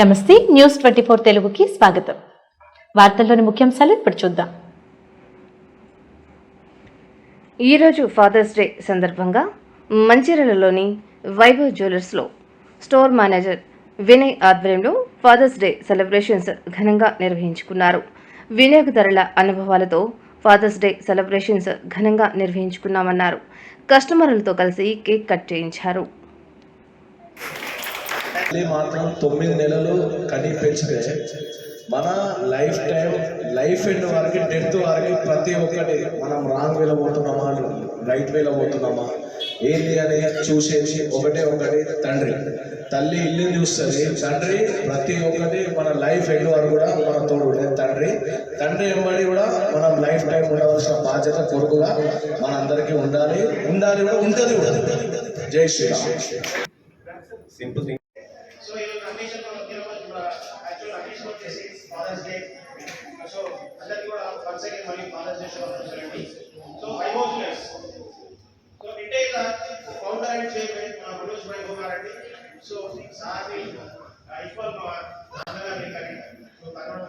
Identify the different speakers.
Speaker 1: నమస్తే news twenty four తెలుగుకి స్వాగతం. వార్తల్లోని ముఖ్యాంశాలు ఇప్పుడు చూద్దాం.
Speaker 2: ఈరోజు ఫాదర్స్ డే సందర్భంగా మంచిర్యాలలోని వైభవ్ జ్యువెలర్స్లో స్టోర్ మేనేజర్ వినయ్ ఆధ్వర్యంలో ఫాదర్స్ డే సెలబ్రేషన్స్ ఘనంగా నిర్వహించుకున్నారు. వినియోగదారుల అనుభవాలతో ఫాదర్స్ డే సెలబ్రేషన్స్ ఘనంగా నిర్వహించుకున్నామన్నారు. కస్టమర్లతో కలిసి కేక్ కట్ చేయించారు.
Speaker 3: తల్లి మాత్రం తొమ్మిది నెలలు కని పెంచితే మన లైఫ్ టైం లైఫ్ ఎండ్ వరకు డెత్ వరకు ప్రతి ఒక్కటి మనం రాంగ్ వేలో పోతున్నామా? రైట్ వేలో పోతున్నామా? ఏంటి అని చూసేసి ఒకటే ఒకటి తండ్రి. తల్లి ఇల్లు చూస్తుంది. తండ్రి ప్రతి ఒక్కటి మన లైఫ్ ఎండ్ వరకు కూడా మన తోడు ఉండేది తండ్రి. తండ్రి ఎంబడి కూడా మనం లైఫ్ టైం ఉండవలసిన బాధ్యత కొరకుగా మనందరికీ ఉండాలి. ఉండాలి కూడా ఉంటుంది కూడా. జై శ్రీరామ్.
Speaker 4: సో ఈ కండిషన్ యాక్చువల్ అకేషన్ వచ్చేసి ఫాదర్స్ డే సో అందరికీ కూడా వన్స్ అగైన్ మళ్ళీ father's day so so founder and chairman Manoj Bhai గారండి సో సార్ని ఈక్వల్ మా సో తర్వాత